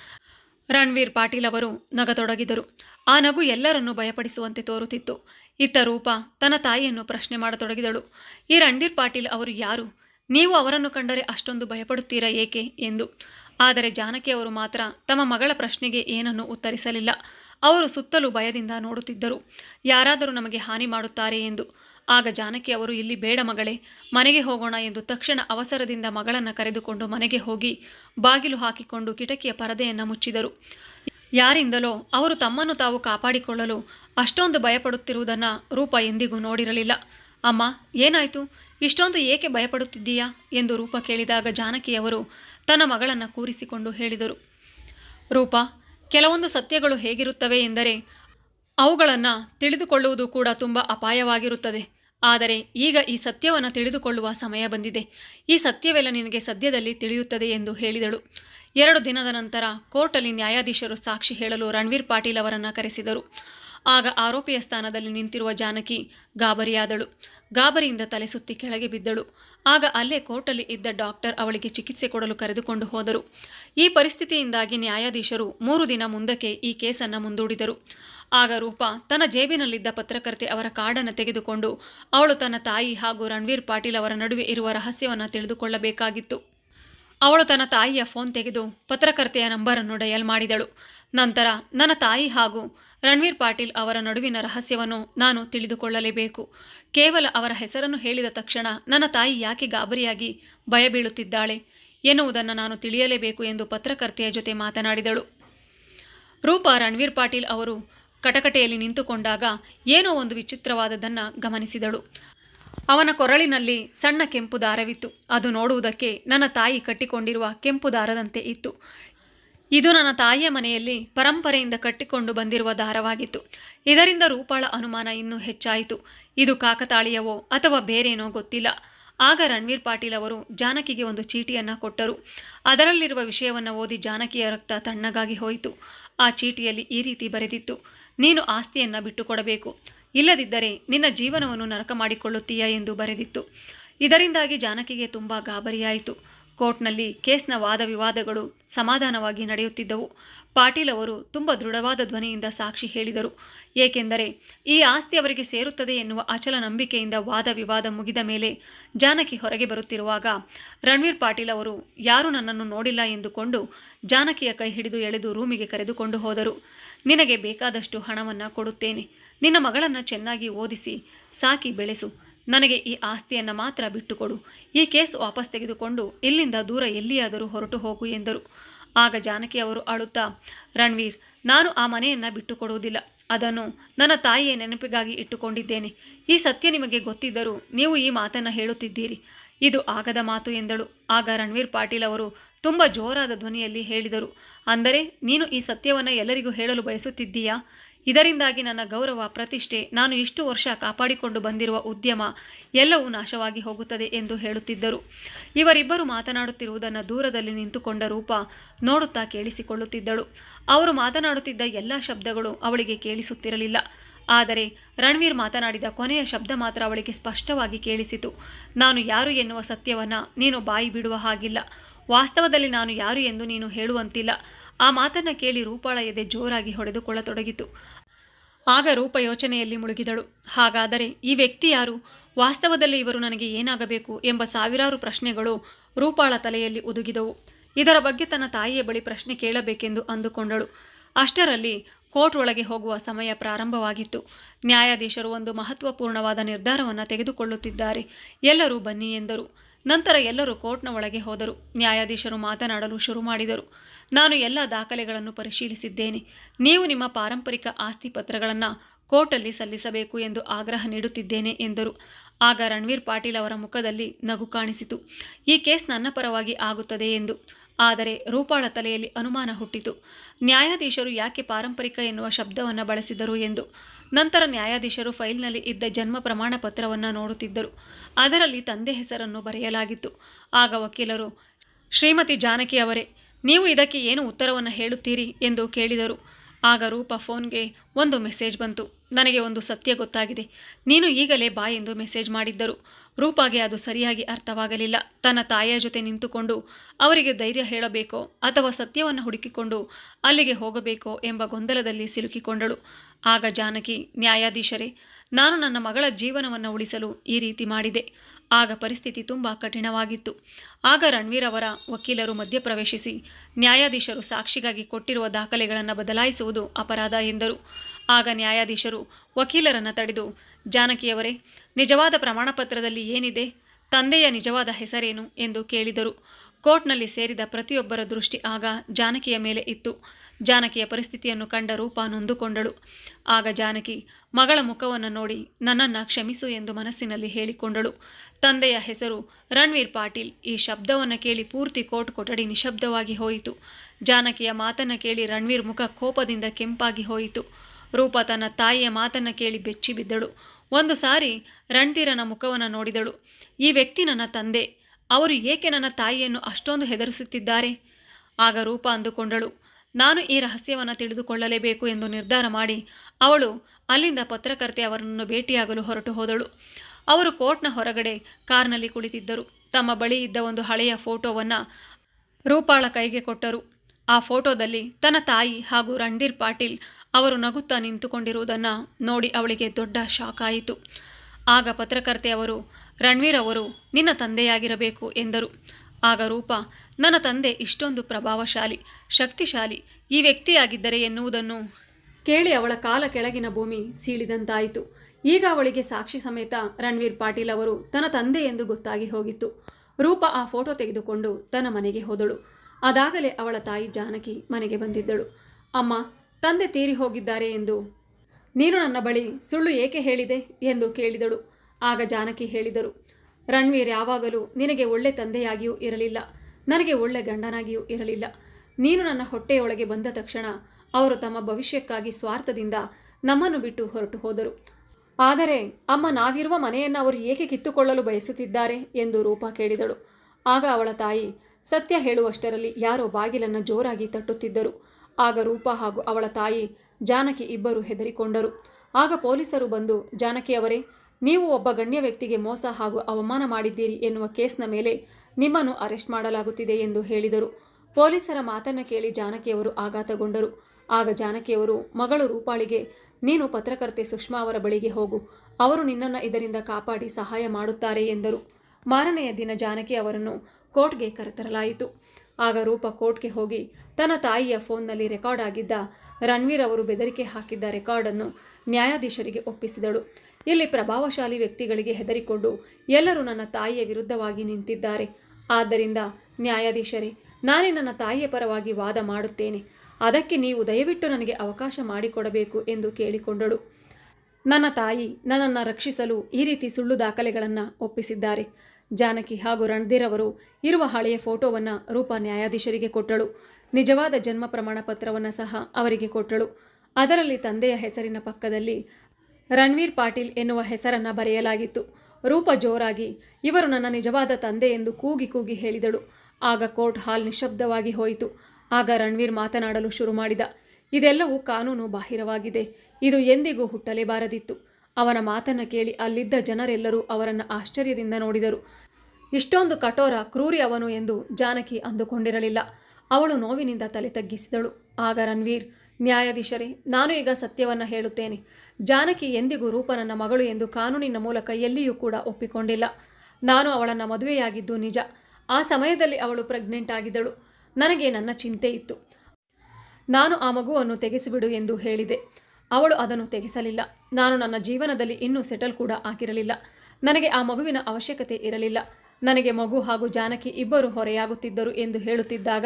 ರಣವೀರ್ ಪಾಟೀಲ್ ಅವರು ನಗತೊಡಗಿದರು. ಆ ನಗು ಎಲ್ಲರನ್ನೂ ಭಯಪಡಿಸುವಂತೆ ತೋರುತ್ತಿತ್ತು. ಇತ್ತ ರೂಪ ತನ್ನ ತಾಯಿಯನ್ನು ಪ್ರಶ್ನೆ ಮಾಡತೊಡಗಿದಳು. ಈ ರಣಧೀರ್ ಪಾಟೀಲ್ ಅವರು ಯಾರು? ನೀವು ಅವರನ್ನು ಕಂಡರೆ ಅಷ್ಟೊಂದು ಭಯಪಡುತ್ತೀರಾ ಏಕೆ ಎಂದು. ಆದರೆ ಜಾನಕಿ ಅವರು ಮಾತ್ರ ತಮ್ಮ ಮಗಳ ಪ್ರಶ್ನೆಗೆ ಏನನ್ನು ಉತ್ತರಿಸಲಿಲ್ಲ. ಅವರು ಸುತ್ತಲೂ ಭಯದಿಂದ ನೋಡುತ್ತಿದ್ದರು. ಯಾರಾದರೂ ನಮಗೆ ಹಾನಿ ಮಾಡುತ್ತಾರೆ ಎಂದು. ಆಗ ಜಾನಕಿ ಅವರು, ಇಲ್ಲಿ ಬೇಡ ಮಗಳೇ, ಮನೆಗೆ ಹೋಗೋಣ ಎಂದು ತಕ್ಷಣ ಅವಸರದಿಂದ ಮಗಳನ್ನು ಕರೆದುಕೊಂಡು ಮನೆಗೆ ಹೋಗಿ ಬಾಗಿಲು ಹಾಕಿಕೊಂಡು ಕಿಟಕಿಯ ಪರದೆಯನ್ನು ಮುಚ್ಚಿದರು. ಯಾರಿಂದಲೋ ಅವರು ತಮ್ಮನ್ನು ತಾವು ಕಾಪಾಡಿಕೊಳ್ಳಲು ಅಷ್ಟೊಂದು ಭಯಪಡುತ್ತಿರುವುದನ್ನು ರೂಪ ಎಂದಿಗೂ ನೋಡಿರಲಿಲ್ಲ. ಅಮ್ಮ, ಏನಾಯಿತು? ಇಷ್ಟೊಂದು ಏಕೆ ಭಯಪಡುತ್ತಿದ್ದೀಯಾ? ಎಂದು ರೂಪ ಕೇಳಿದಾಗ ಜಾನಕಿಯವರು ತನ್ನ ಮಗಳನ್ನು ಕೂರಿಸಿಕೊಂಡು ಹೇಳಿದರು. ರೂಪ, ಕೆಲವೊಂದು ಸತ್ಯಗಳು ಹೇಗಿರುತ್ತವೆ ಎಂದರೆ ಅವುಗಳನ್ನು ತಿಳಿದುಕೊಳ್ಳುವುದು ಕೂಡ ತುಂಬ ಅಪಾಯವಾಗಿರುತ್ತದೆ. ಆದರೆ ಈಗ ಈ ಸತ್ಯವನ್ನು ತಿಳಿದುಕೊಳ್ಳುವ ಸಮಯ ಬಂದಿದೆ. ಈ ಸತ್ಯವೆಲ್ಲ ನಿನಗೆ ಸದ್ಯದಲ್ಲಿ ತಿಳಿಯುತ್ತದೆ ಎಂದು ಹೇಳಿದಳು. ಎರಡು ದಿನದ ನಂತರ ಕೋರ್ಟಲ್ಲಿ ನ್ಯಾಯಾಧೀಶರು ಸಾಕ್ಷಿ ಹೇಳಲು ರಣವೀರ್ ಪಾಟೀಲ್ ಅವರನ್ನು ಕರೆಸಿದರು. ಆಗ ಆರೋಪಿಯ ಸ್ಥಾನದಲ್ಲಿ ನಿಂತಿರುವ ಜಾನಕಿ ಗಾಬರಿಯಾದಳು. ಗಾಬರಿಯಿಂದ ತಲೆ ಸುತ್ತಿ ಕೆಳಗೆ ಬಿದ್ದಳು. ಆಗ ಅಲ್ಲೇ ಕೋರ್ಟಲ್ಲಿ ಇದ್ದ ಡಾಕ್ಟರ್ ಅವಳಿಗೆ ಚಿಕಿತ್ಸೆ ಕೊಡಲು ಕರೆದುಕೊಂಡು ಹೋದರು. ಈ ಪರಿಸ್ಥಿತಿಯಿಂದಾಗಿ ನ್ಯಾಯಾಧೀಶರು ಮೂರು ದಿನ ಮುಂದಕ್ಕೆ ಈ ಕೇಸನ್ನು ಮುಂದೂಡಿದರು. ಆಗ ರೂಪ ತನ್ನ ಜೇಬಿನಲ್ಲಿದ್ದ ಪತ್ರಕರ್ತೆ ಅವರ ಕಾರ್ಡನ್ನು ತೆಗೆದುಕೊಂಡು ಅವಳು ತನ್ನ ತಾಯಿ ಹಾಗೂ ರಣವೀರ್ ಪಾಟೀಲ್ ಅವರ ನಡುವೆ ಇರುವ ರಹಸ್ಯವನ್ನು ತಿಳಿದುಕೊಳ್ಳಬೇಕಾಗಿತ್ತು. ಅವಳು ತನ್ನ ತಾಯಿಯ ಫೋನ್ ತೆಗೆದು ಪತ್ರಕರ್ತೆಯ ನಂಬರನ್ನು ಡಯಲ್ ಮಾಡಿದಳು. ನಂತರ ನನ್ನ ತಾಯಿ ಹಾಗೂ ರಣವೀರ್ ಪಾಟೀಲ್ ಅವರ ನಡುವಿನ ರಹಸ್ಯವನ್ನು ನಾನು ತಿಳಿದುಕೊಳ್ಳಲೇಬೇಕು. ಕೇವಲ ಅವರ ಹೆಸರನ್ನು ಹೇಳಿದ ತಕ್ಷಣ ನನ್ನ ತಾಯಿ ಯಾಕೆ ಗಾಬರಿಯಾಗಿ ಭಯ ಬೀಳುತ್ತಿದ್ದಾಳೆ ಎನ್ನುವುದನ್ನು ನಾನು ತಿಳಿಯಲೇಬೇಕು ಎಂದು ಪತ್ರಕರ್ತೆಯ ಜೊತೆ ಮಾತನಾಡಿದಳು. ರೂಪಾ ರಣವೀರ್ ಪಾಟೀಲ್ ಅವರು ಕಟಕಟೆಯಲ್ಲಿ ನಿಂತುಕೊಂಡಾಗ ಏನೋ ಒಂದು ವಿಚಿತ್ರವಾದದ್ದನ್ನು ಗಮನಿಸಿದಳು. ಅವನ ಕೊರಳಿನಲ್ಲಿ ಸಣ್ಣ ಕೆಂಪು ದಾರವಿತ್ತು. ಅದು ನೋಡುವುದಕ್ಕೆ ನನ್ನ ತಾಯಿ ಕಟ್ಟಿಕೊಂಡಿರುವ ಕೆಂಪು ದಾರದಂತೆ ಇತ್ತು. ಇದು ನನ್ನ ತಾಯಿಯ ಮನೆಯಲ್ಲಿ ಪರಂಪರೆಯಿಂದ ಕಟ್ಟಿಕೊಂಡು ಬಂದಿರುವ ದಾರವಾಗಿತ್ತು. ಇದರಿಂದ ರೂಪಾಳ ಅನುಮಾನ ಇನ್ನೂ ಹೆಚ್ಚಾಯಿತು. ಇದು ಕಾಕತಾಳೀಯವೋ ಅಥವಾ ಬೇರೇನೋ ಗೊತ್ತಿಲ್ಲ. ಆಗ ರಣವೀರ್ ಪಾಟೀಲ್ ಅವರು ಜಾನಕಿಗೆ ಒಂದು ಚೀಟಿಯನ್ನು ಕೊಟ್ಟರು. ಅದರಲ್ಲಿರುವ ವಿಷಯವನ್ನು ಓದಿ ಜಾನಕಿಯ ರಕ್ತ ತಣ್ಣಗಾಗಿ ಹೋಯಿತು. ಆ ಚೀಟಿಯಲ್ಲಿ ಈ ರೀತಿ ಬರೆದಿತ್ತು. ನೀನು ಆಸ್ತಿಯನ್ನು ಬಿಟ್ಟುಕೊಡಬೇಕು. ಇಲ್ಲದಿದ್ದರೆ ನಿನ್ನ ಜೀವನವನ್ನು ನರಕ ಮಾಡಿಕೊಳ್ಳುತ್ತೀಯಾ? ಎಂದು ಬರೆದಿತ್ತು. ಇದರಿಂದಾಗಿ ಜಾನಕಿಗೆ ತುಂಬ ಗಾಬರಿಯಾಯಿತು. ಕೋರ್ಟ್ನಲ್ಲಿ ಕೇಸ್ನ ವಾದ ವಿವಾದಗಳು ಸಮಾಧಾನವಾಗಿ ನಡೆಯುತ್ತಿದ್ದವು. ಪಾಟೀಲ್ ಅವರು ತುಂಬ ದೃಢವಾದ ಧ್ವನಿಯಿಂದ ಸಾಕ್ಷಿ ಹೇಳಿದರು. ಏಕೆಂದರೆ, ಈ ಆಸ್ತಿ ಅವರಿಗೆ ಸೇರುತ್ತದೆ ಎನ್ನುವ ಅಚಲ ನಂಬಿಕೆಯಿಂದ ವಾದ ವಿವಾದ ಮುಗಿದ ಮೇಲೆ ಜಾನಕಿ ಹೊರಗೆ ಬರುತ್ತಿರುವಾಗ ರಣವೀರ್ ಪಾಟೀಲ್ ಅವರು, ಯಾರೂ ನನ್ನನ್ನು ನೋಡಿಲ್ಲ ಎಂದುಕೊಂಡು ಜಾನಕಿಯ ಕೈ ಹಿಡಿದು ಎಳೆದು ರೂಮಿಗೆ ಕರೆದುಕೊಂಡು ಹೋದರು. ನಿನಗೆ ಬೇಕಾದಷ್ಟು ಹಣವನ್ನು ಕೊಡುತ್ತೇನೆ. ನಿನ್ನ ಮಗಳನ್ನು ಚೆನ್ನಾಗಿ ಓದಿಸಿ, ಸಾಕಿ ಬೆಳೆಸು. ನನಗೆ ಈ ಆಸ್ತಿಯನ್ನು ಮಾತ್ರ ಬಿಟ್ಟುಕೊಡು. ಈ ಕೇಸ್ ವಾಪಸ್ ತೆಗೆದುಕೊಂಡು ಇಲ್ಲಿಂದ ದೂರ ಎಲ್ಲಿಯಾದರೂ ಹೊರಟು ಹೋಗು ಎಂದರು. ಆಗ ಜಾನಕಿ ಅವರು ಅಳುತ್ತಾ, ರಣವೀರ್, ನಾನು ಆ ಮನೆಯನ್ನು ಬಿಟ್ಟುಕೊಡುವುದಿಲ್ಲ. ಅದನ್ನು ನನ್ನ ತಾಯಿಯ ನೆನಪಿಗಾಗಿ ಇಟ್ಟುಕೊಂಡಿದ್ದೇನೆ. ಈ ಸತ್ಯ ನಿಮಗೆ ಗೊತ್ತಿದ್ದರೂ ನೀವು ಈ ಮಾತನ್ನು ಹೇಳುತ್ತಿದ್ದೀರಿ. ಇದು ಆಗದ ಮಾತು ಎಂದಳು. ಆಗ ರಣವೀರ್ ಪಾಟೀಲ್ ಅವರು ತುಂಬ ಜೋರಾದ ಧ್ವನಿಯಲ್ಲಿ ಹೇಳಿದರು. ಅಂದರೆ ನೀನು ಈ ಸತ್ಯವನ್ನು ಎಲ್ಲರಿಗೂ ಹೇಳಲು ಬಯಸುತ್ತಿದ್ದೀಯಾ? ಇದರಿಂದಾಗಿ ನನ್ನ ಗೌರವ, ಪ್ರತಿಷ್ಠೆ, ನಾನು ಇಷ್ಟು ವರ್ಷ ಕಾಪಾಡಿಕೊಂಡು ಬಂದಿರುವ ಉದ್ಯಮ ಎಲ್ಲವೂ ನಾಶವಾಗಿ ಹೋಗುತ್ತದೆ ಎಂದು ಹೇಳುತ್ತಿದ್ದರು. ಇವರಿಬ್ಬರು ಮಾತನಾಡುತ್ತಿರುವುದನ್ನು ದೂರದಲ್ಲಿ ನಿಂತುಕೊಂಡ ರೂಪ ನೋಡುತ್ತಾ ಕೇಳಿಸಿಕೊಳ್ಳುತ್ತಿದ್ದಳು. ಅವರು ಮಾತನಾಡುತ್ತಿದ್ದ ಎಲ್ಲ ಶಬ್ದಗಳು ಅವಳಿಗೆ ಕೇಳಿಸುತ್ತಿರಲಿಲ್ಲ. ಆದರೆ ರಣವೀರ್ ಮಾತನಾಡಿದ ಕೊನೆಯ ಶಬ್ದ ಮಾತ್ರ ಅವಳಿಗೆ ಸ್ಪಷ್ಟವಾಗಿ ಕೇಳಿಸಿತು. ನಾನು ಯಾರು ಎನ್ನುವ ಸತ್ಯವನ್ನು ನೀನು ಬಾಯಿ ಬಿಡುವ ಹಾಗಿಲ್ಲ. ವಾಸ್ತವದಲ್ಲಿ ನಾನು ಯಾರು ಎಂದು ನೀನು ಹೇಳುವಂತಿಲ್ಲ. ಆ ಮಾತನ್ನು ಕೇಳಿ ರೂಪಾಳ ಎದೆ ಜೋರಾಗಿ ಹೊಡೆದುಕೊಳ್ಳತೊಡಗಿತು. ಆಗ ರೂಪ ಯೋಚನೆಯಲ್ಲಿ ಮುಳುಗಿದಳು. ಹಾಗಾದರೆ ಈ ವ್ಯಕ್ತಿ ಯಾರು? ವಾಸ್ತವದಲ್ಲಿ ಇವರು ನನಗೆ ಏನಾಗಬೇಕು ಎಂಬ ಸಾವಿರಾರು ಪ್ರಶ್ನೆಗಳು ರೂಪಾಳ ತಲೆಯಲ್ಲಿ ಉದುಗಿದವು. ಇದರ ಬಗ್ಗೆ ತನ್ನ ತಾಯಿಯ ಬಳಿ ಪ್ರಶ್ನೆ ಕೇಳಬೇಕೆಂದು ಅಂದುಕೊಂಡಳು. ಅಷ್ಟರಲ್ಲಿ ಕೋರ್ಟ್ ಒಳಗೆ ಹೋಗುವ ಸಮಯ ಪ್ರಾರಂಭವಾಗಿತ್ತು. ನ್ಯಾಯಾಧೀಶರು ಒಂದು ಮಹತ್ವಪೂರ್ಣವಾದ ನಿರ್ಧಾರವನ್ನು ತೆಗೆದುಕೊಳ್ಳುತ್ತಿದ್ದಾರೆ. ಎಲ್ಲರೂ ಬನ್ನಿ ಎಂದರು. ನಂತರ ಎಲ್ಲರೂ ಕೋರ್ಟ್ನ ಒಳಗೆ ಹೋದರು. ನ್ಯಾಯಾಧೀಶರು ಮಾತನಾಡಲು ಶುರು ಮಾಡಿದರು. ನಾನು ಎಲ್ಲ ದಾಖಲೆಗಳನ್ನು ಪರಿಶೀಲಿಸಿದ್ದೇನೆ. ನೀವು ನಿಮ್ಮ ಪಾರಂಪರಿಕ ಆಸ್ತಿ ಪತ್ರಗಳನ್ನು ಕೋರ್ಟಲ್ಲಿ ಸಲ್ಲಿಸಬೇಕು ಎಂದು ಆಗ್ರಹ ನೀಡುತ್ತಿದ್ದೇನೆ ಎಂದರು. ಆಗ ರಣವೀರ್ ಪಾಟೀಲ್ ಅವರ ಮುಖದಲ್ಲಿ ನಗು ಕಾಣಿಸಿತು. ಈ ಕೇಸ್ ನನ್ನ ಪರವಾಗಿ ಆಗುತ್ತದೆ ಎಂದು. ಆದರೆ ರೂಪಾಳ ತಲೆಯಲ್ಲಿ ಅನುಮಾನ ಹುಟ್ಟಿತು. ನ್ಯಾಯಾಧೀಶರು ಯಾಕೆ ಪಾರಂಪರಿಕ ಎನ್ನುವ ಶಬ್ದವನ್ನು ಬಳಸಿದರು ಎಂದು. ನಂತರ ನ್ಯಾಯಾಧೀಶರು ಫೈಲ್ನಲ್ಲಿ ಇದ್ದ ಜನ್ಮ ಪ್ರಮಾಣ ಪತ್ರವನ್ನು ನೋಡುತ್ತಿದ್ದರು. ಅದರಲ್ಲಿ ತಂದೆ ಹೆಸರನ್ನು ಬರೆಯಲಾಗಿತ್ತು. ಆಗ ವಕೀಲರು ಶ್ರೀಮತಿ ಜಾನಕಿ ಅವರೇ ನೀವು ಇದಕ್ಕೆ ಏನು ಉತ್ತರವನ್ನು ಹೇಳುತ್ತೀರಿ ಎಂದು ಕೇಳಿದರು. ಆಗ ರೂಪ ಫೋನ್ಗೆ ಒಂದು ಮೆಸೇಜ್ ಬಂತು. ನನಗೆ ಒಂದು ಸತ್ಯ ಗೊತ್ತಾಗಿದೆ. ನೀನು ಈಗಲೇ ಬಾ ಎಂದು ಮೆಸೇಜ್ ಮಾಡಿದ್ದರು. ರೂಪಾಗೆ ಅದು ಸರಿಯಾಗಿ ಅರ್ಥವಾಗಲಿಲ್ಲ. ತನ್ನ ತಾಯಿಯ ಜೊತೆ ನಿಂತುಕೊಂಡು, ಅವರಿಗೆ ಧೈರ್ಯ ಹೇಳಬೇಕೋ ಅಥವಾ ಸತ್ಯವನ್ನು ಹುಡುಕಿಕೊಂಡು ಅಲ್ಲಿಗೆ ಹೋಗಬೇಕೋ ಎಂಬ ಗೊಂದಲದಲ್ಲಿ ಸಿಲುಕಿಕೊಂಡಳು. ಆಗ ಜಾನಕಿ, ನ್ಯಾಯಾಧೀಶರೇ, ನಾನು ನನ್ನ ಮಗಳ ಜೀವನವನ್ನು ಉಳಿಸಲು ಈ ರೀತಿ ಮಾಡಿದೆ. ಆಗ ಪರಿಸ್ಥಿತಿ ತುಂಬ ಕಠಿಣವಾಗಿತ್ತು. ಆಗ ರಣವೀರ್ ಅವರ ವಕೀಲರು ಮಧ್ಯಪ್ರವೇಶಿಸಿ ನ್ಯಾಯಾಧೀಶರು ಸಾಕ್ಷಿಗಾಗಿ ಕೊಟ್ಟಿರುವ ದಾಖಲೆಗಳನ್ನು ಬದಲಾಯಿಸುವುದು ಅಪರಾಧ ಎಂದರು. ಆಗ ನ್ಯಾಯಾಧೀಶರು ವಕೀಲರನ್ನು ತಡೆದು, ಜಾನಕಿಯವರೇ, ನಿಜವಾದ ಪ್ರಮಾಣಪತ್ರದಲ್ಲಿ ಏನಿದೆ? ತಂದೆಯ ನಿಜವಾದ ಹೆಸರೇನು? ಎಂದು ಕೇಳಿದರು. ಕೋರ್ಟ್ನಲ್ಲಿ ಸೇರಿದ ಪ್ರತಿಯೊಬ್ಬರ ದೃಷ್ಟಿ ಆಗ ಜಾನಕಿಯ ಮೇಲೆ ಇತ್ತು. ಜಾನಕಿಯ ಪರಿಸ್ಥಿತಿಯನ್ನು ಕಂಡ ರೂಪ ನೊಂದುಕೊಂಡಳು. ಆಗ ಜಾನಕಿ, ಮಗಳ ಮುಖವನ್ನು ನೋಡಿ ನನ್ನನ್ನು ಕ್ಷಮಿಸು ಎಂದು ಮನಸ್ಸಿನಲ್ಲಿ ಹೇಳಿಕೊಂಡಳು. ತಂದೆಯ ಹೆಸರು ರಣವೀರ್ ಪಾಟೀಲ್. ಈ ಶಬ್ದವನ್ನು ಕೇಳಿ ಪೂರ್ತಿ ಕೋರ್ಟ್ ಕೊಠಡಿ ನಿಶಬ್ದವಾಗಿ ಹೋಯಿತು. ಜಾನಕಿಯ ಮಾತನ್ನು ಕೇಳಿ ರಣವೀರ್ ಮುಖ ಕೋಪದಿಂದ ಕೆಂಪಾಗಿ ಹೋಯಿತು. ರೂಪ ತನ್ನ ತಾಯಿಯ ಮಾತನ್ನು ಕೇಳಿ ಬೆಚ್ಚಿಬಿದ್ದಳು. ಒಂದು ಸಾರಿ ರಣಧೀರನ ಮುಖವನ್ನು ನೋಡಿದಳು. ಈ ವ್ಯಕ್ತಿ ನನ್ನ ತಂದೆ. ಅವರು ಏಕೆ ನನ್ನ ತಾಯಿಯನ್ನು ಅಷ್ಟೊಂದು ಹೆದರಿಸುತ್ತಿದ್ದಾರೆ? ಆಗ ರೂಪ ಅಂದುಕೊಂಡಳು, ನಾನು ಈ ರಹಸ್ಯವನ್ನು ತಿಳಿದುಕೊಳ್ಳಲೇಬೇಕು ಎಂದು ನಿರ್ಧಾರ ಮಾಡಿ, ಅವಳು ಅಲ್ಲಿಂದ ಪತ್ರಕರ್ತೆ ಅವರನ್ನು ಭೇಟಿಯಾಗಲು ಹೊರಟು ಹೋದಳು. ಅವರು ಕೋರ್ಟ್ನ ಹೊರಗಡೆ ಕಾರ್ನಲ್ಲಿ ಕುಳಿತಿದ್ದರು. ತಮ್ಮ ಬಳಿ ಇದ್ದ ಒಂದು ಹಳೆಯ ಫೋಟೋವನ್ನು ರೂಪಾಳ ಕೈಗೆ ಕೊಟ್ಟರು. ಆ ಫೋಟೋದಲ್ಲಿ ತನ್ನ ತಾಯಿ ಹಾಗೂ ರಣಧೀರ್ ಪಾಟೀಲ್ ಅವರು ನಗುತ್ತಾ ನಿಂತುಕೊಂಡಿರುವುದನ್ನು ನೋಡಿ ಅವಳಿಗೆ ದೊಡ್ಡ ಶಾಕ್ ಆಯಿತು. ಆಗ ಪತ್ರಕರ್ತೆ ಅವರು ರಣವೀರ್ ಅವರು, ನಿನ್ನ ತಂದೆಯಾಗಿರಬೇಕು ಎಂದರು. ಆಗ ರೂಪ, ನನ್ನ ತಂದೆ ಇಷ್ಟೊಂದು ಪ್ರಭಾವಶಾಲಿ, ಶಕ್ತಿಶಾಲಿ, ಈ ವ್ಯಕ್ತಿಯಾಗಿದ್ದರೆ ಎನ್ನುವುದನ್ನು ಕೇಳಿ ಅವಳ ಕಾಲ ಕೆಳಗಿನ ಭೂಮಿ ಸೀಳಿದಂತಾಯಿತು. ಈಗ ಅವಳಿಗೆ ಸಾಕ್ಷಿ ಸಮೇತ ರಣವೀರ್ ಪಾಟೀಲ್ ಅವರು ತನ್ನ ತಂದೆ ಎಂದು ಗೊತ್ತಾಗಿ ಹೋಗಿತ್ತು. ರೂಪ ಆ ಫೋಟೋ ತೆಗೆದುಕೊಂಡು ತನ್ನ ಮನೆಗೆ ಹೋದಳು. ಅದಾಗಲೇ ಅವಳ ತಾಯಿ ಜಾನಕಿ ಮನೆಗೆ ಬಂದಿದ್ದಳು. ಅಮ್ಮ, ತಂದೆ ತೀರಿ ಹೋಗಿದ್ದಾರೆ ಎಂದು, ನೀನು ನನ್ನ ಬಳಿ ಸುಳ್ಳು ಏಕೆ ಹೇಳಿದೆ? ಎಂದು ಕೇಳಿದಳು. ಆಗ ಜಾನಕಿ ಹೇಳಿದರು, ರಣ್ವೀರ್ ಯಾವಾಗಲೂ ನಿನಗೆ ಒಳ್ಳೆ ತಂದೆಯಾಗಿಯೂ ಇರಲಿಲ್ಲ. ನನಗೆ ಒಳ್ಳೆ ಗಂಡನಾಗಿಯೂ ಇರಲಿಲ್ಲ. ನೀನು ನನ್ನ ಹೊಟ್ಟೆಯೊಳಗೆ ಬಂದ ತಕ್ಷಣ ಅವರು ತಮ್ಮ ಭವಿಷ್ಯಕ್ಕಾಗಿ ಸ್ವಾರ್ಥದಿಂದ ನಮ್ಮನ್ನು ಬಿಟ್ಟು ಹೊರಟು ಹೋದರು. ಆದರೆ ಅಮ್ಮ ನಾವಿರುವ ಮನೆಯನ್ನು ಅವರು ಏಕೆ ಕಿತ್ತುಕೊಳ್ಳಲು ಬಯಸುತ್ತಿದ್ದಾರೆ? ಎಂದು ರೂಪ ಕೇಳಿದಳು. ಆಗ ಅವಳ ತಾಯಿ, ಸತ್ಯ ಹೇಳುವಷ್ಟರಲ್ಲಿ ಯಾರೋ ಬಾಗಿಲನ್ನು ಜೋರಾಗಿ ತಟ್ಟುತ್ತಿದ್ದರು. ಆಗ ರೂಪ ಹಾಗೂ ಅವಳ ತಾಯಿ ಜಾನಕಿ ಇಬ್ಬರು ಹೆದರಿಕೊಂಡರು. ಆಗ ಪೊಲೀಸರು ಬಂದು, ಜಾನಕಿ ಅವರೇ ನೀವು ಒಬ್ಬ ಗಣ್ಯ ವ್ಯಕ್ತಿಗೆ ಮೋಸ ಹಾಗೂ ಅವಮಾನ ಮಾಡಿದ್ದೀರಿ ಎನ್ನುವ ಕೇಸ್ನ ಮೇಲೆ ನಿಮ್ಮನ್ನು ಅರೆಸ್ಟ್ ಮಾಡಲಾಗುತ್ತಿದೆ ಎಂದು ಹೇಳಿದರು. ಪೊಲೀಸರ ಮಾತನ್ನು ಕೇಳಿ ಜಾನಕಿಯವರು ಆಘಾತಗೊಂಡರು. ಆಗ ಜಾನಕಿಯವರು, ಮಗಳು ರೂಪಾಳಿಗೆ, ನೀನು ಪತ್ರಕರ್ತೆ ಸುಷ್ಮಾ ಅವರ ಬಳಿಗೆ ಹೋಗು. ಅವರು ನಿನ್ನನ್ನು ಇದರಿಂದ ಕಾಪಾಡಿ ಸಹಾಯ ಮಾಡುತ್ತಾರೆ ಎಂದರು. ಮಾರನೆಯ ದಿನ ಜಾನಕಿ ಅವರನ್ನು ಕೋರ್ಟ್ಗೆ ಕರೆತರಲಾಯಿತು. ಆಗ ರೂಪ ಕೋರ್ಟ್ಗೆ ಹೋಗಿ ತನ್ನ ತಾಯಿಯ ಫೋನ್ನಲ್ಲಿ ರೆಕಾರ್ಡ್ ಆಗಿದ್ದ ರಣವೀರ್ ಅವರು ಬೆದರಿಕೆ ಹಾಕಿದ್ದ ರೆಕಾರ್ಡನ್ನು ನ್ಯಾಯಾಧೀಶರಿಗೆ ಒಪ್ಪಿಸಿದಳು. ಇಲ್ಲಿ ಪ್ರಭಾವಶಾಲಿ ವ್ಯಕ್ತಿಗಳಿಗೆ ಹೆದರಿಕೊಂಡು ಎಲ್ಲರೂ ನನ್ನ ತಾಯಿಯ ವಿರುದ್ಧವಾಗಿ ನಿಂತಿದ್ದಾರೆ. ಆದ್ದರಿಂದ ನ್ಯಾಯಾಧೀಶರೇ, ನಾನೇ ನನ್ನ ತಾಯಿಯ ಪರವಾಗಿ ವಾದ ಮಾಡುತ್ತೇನೆ. ಅದಕ್ಕೆ ನೀವು ದಯವಿಟ್ಟು ನನಗೆ ಅವಕಾಶ ಮಾಡಿಕೊಡಬೇಕು ಎಂದು ಕೇಳಿಕೊಂಡಳು. ನನ್ನ ತಾಯಿ ನನ್ನನ್ನು ರಕ್ಷಿಸಲು ಈ ರೀತಿ ಸುಳ್ಳು ದಾಖಲೆಗಳನ್ನು ಒಪ್ಪಿಸಿದ್ದಾರೆ. ಜಾನಕಿ ಹಾಗೂ ರಣಧೀರ್ ಅವರು ಇರುವ ಹಳೆಯ ಫೋಟೋವನ್ನು ರೂಪ ನ್ಯಾಯಾಧೀಶರಿಗೆ ಕೊಟ್ಟಳು. ನಿಜವಾದ ಜನ್ಮ ಪ್ರಮಾಣ ಪತ್ರವನ್ನು ಸಹ ಅವರಿಗೆ ಕೊಟ್ಟಳು. ಅದರಲ್ಲಿ ತಂದೆಯ ಹೆಸರಿನ ಪಕ್ಕದಲ್ಲಿ ರಣವೀರ್ ಪಾಟೀಲ್ ಎನ್ನುವ ಹೆಸರನ್ನು ಬರೆಯಲಾಗಿತ್ತು. ರೂಪ ಜೋರಾಗಿ, ಇವರು ನನ್ನ ನಿಜವಾದ ತಂದೆ ಎಂದು ಕೂಗಿ ಕೂಗಿ ಹೇಳಿದಳು. ಆಗ ಕೋರ್ಟ್ ಹಾಲ್ ನಿಶಬ್ದವಾಗಿ ಹೋಯಿತು. ಆಗ ರಣವೀರ್ ಮಾತನಾಡಲು ಶುರು ಮಾಡಿದ. ಇದೆಲ್ಲವೂ ಕಾನೂನು ಬಾಹಿರವಾಗಿದೆ. ಇದು ಎಂದಿಗೂ ಹುಟ್ಟಲೇಬಾರದಿತ್ತು. ಅವನ ಮಾತನ್ನು ಕೇಳಿ ಅಲ್ಲಿದ್ದ ಜನರೆಲ್ಲರೂ ಅವರನ್ನು ಆಶ್ಚರ್ಯದಿಂದ ನೋಡಿದರು. ಇಷ್ಟೊಂದು ಕಠೋರ, ಕ್ರೂರಿ ಅವನು ಎಂದು ಜಾನಕಿ ಅಂದುಕೊಂಡಿರಲಿಲ್ಲ. ಅವಳು ನೋವಿನಿಂದ ತಲೆ ತಗ್ಗಿಸಿದಳು ಆಗ ರಣವೀರ್, ನ್ಯಾಯಾಧೀಶರೇ, ನಾನು ಈಗ ಸತ್ಯವನ್ನು ಹೇಳುತ್ತೇನೆ. ಜಾನಕಿ ಎಂದಿಗೂ ರೂಪ ನನ್ನ ಮಗಳು ಎಂದು ಕಾನೂನಿನ ಮೂಲಕ ಎಲ್ಲಿಯೂ ಕೂಡ ಒಪ್ಪಿಕೊಂಡಿಲ್ಲ. ನಾನು ಅವಳನ್ನು ಮದುವೆಯಾಗಿದ್ದು ನಿಜ. ಆ ಸಮಯದಲ್ಲಿ ಅವಳು ಪ್ರೆಗ್ನೆಂಟ್ ಆಗಿದ್ದಳು. ನನಗೆ ನನ್ನ ಚಿಂತೆ ಇತ್ತು. ನಾನು ಆ ಮಗುವನ್ನು ತೆಗೆಸಿಬಿಡು ಎಂದು ಹೇಳಿದೆ. ಅವಳು ಅದನ್ನು ತೆಗೆಸಲಿಲ್ಲ. ನಾನು ನನ್ನ ಜೀವನದಲ್ಲಿ ಇನ್ನೂ ಸೆಟಲ್ ಕೂಡ ಆಗಿರಲಿಲ್ಲ. ನನಗೆ ಆ ಮಗುವಿನ ಅವಶ್ಯಕತೆ ಇರಲಿಲ್ಲ. ನನಗೆ ಮಗು ಹಾಗೂ ಜಾನಕಿ ಇಬ್ಬರು ಹೊರೆಯಾಗುತ್ತಿದ್ದರು ಎಂದು ಹೇಳುತ್ತಿದ್ದಾಗ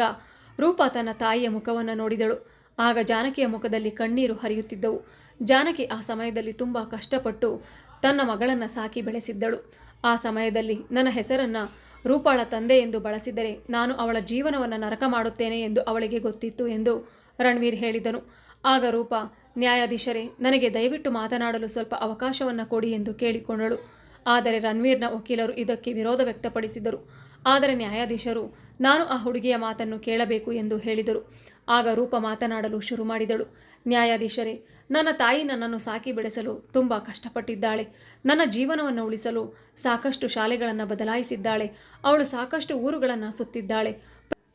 ರೂಪ ತನ್ನ ತಾಯಿಯ ಮುಖವನ್ನು ನೋಡಿದಳು. ಆಗ ಜಾನಕಿಯ ಮುಖದಲ್ಲಿ ಕಣ್ಣೀರು ಹರಿಯುತ್ತಿದ್ದವು. ಜಾನಕಿ ಆ ಸಮಯದಲ್ಲಿ ತುಂಬ ಕಷ್ಟಪಟ್ಟು ತನ್ನ ಮಗಳನ್ನು ಸಾಕಿ ಬೆಳೆಸಿದ್ದಳು. ಆ ಸಮಯದಲ್ಲಿ ನನ್ನ ಹೆಸರನ್ನು ರೂಪಾಳ ತಂದೆ ಎಂದು ಬಳಸಿದರೆ ನಾನು ಅವಳ ಜೀವನವನ್ನು ನರಕ ಮಾಡುತ್ತೇನೆ ಎಂದು ಅವಳಿಗೆ ಗೊತ್ತಿತ್ತು ಎಂದು ರಣವೀರ್ ಹೇಳಿದನು. ಆಗ ರೂಪ, ನ್ಯಾಯಾಧೀಶರೇ, ನನಗೆ ದಯವಿಟ್ಟು ಮಾತನಾಡಲು ಸ್ವಲ್ಪ ಅವಕಾಶವನ್ನು ಕೊಡಿ ಎಂದು ಕೇಳಿಕೊಂಡಳು. ಆದರೆ ರಣವೀರ್ನ ವಕೀಲರು ಇದಕ್ಕೆ ವಿರೋಧ ವ್ಯಕ್ತಪಡಿಸಿದರು. ಆದರೆ ನ್ಯಾಯಾಧೀಶರು, ನಾನು ಆ ಹುಡುಗಿಯ ಮಾತನ್ನು ಕೇಳಬೇಕು ಎಂದು ಹೇಳಿದರು. ಆಗ ರೂಪ ಮಾತನಾಡಲು ಶುರು ಮಾಡಿದಳು. ನ್ಯಾಯಾಧೀಶರೇ ನನ್ನ ತಾಯಿ ನನ್ನನ್ನು ಸಾಕಿ ಬೆಳೆಸಲು ತುಂಬ ಕಷ್ಟಪಟ್ಟಿದ್ದಾಳೆ. ನನ್ನ ಜೀವನವನ್ನು ಉಳಿಸಲು ಸಾಕಷ್ಟು ಶಾಲೆಗಳನ್ನು ಬದಲಾಯಿಸಿದ್ದಾಳೆ. ಅವಳು ಸಾಕಷ್ಟು ಊರುಗಳನ್ನು ಸುತ್ತಿದ್ದಾಳೆ.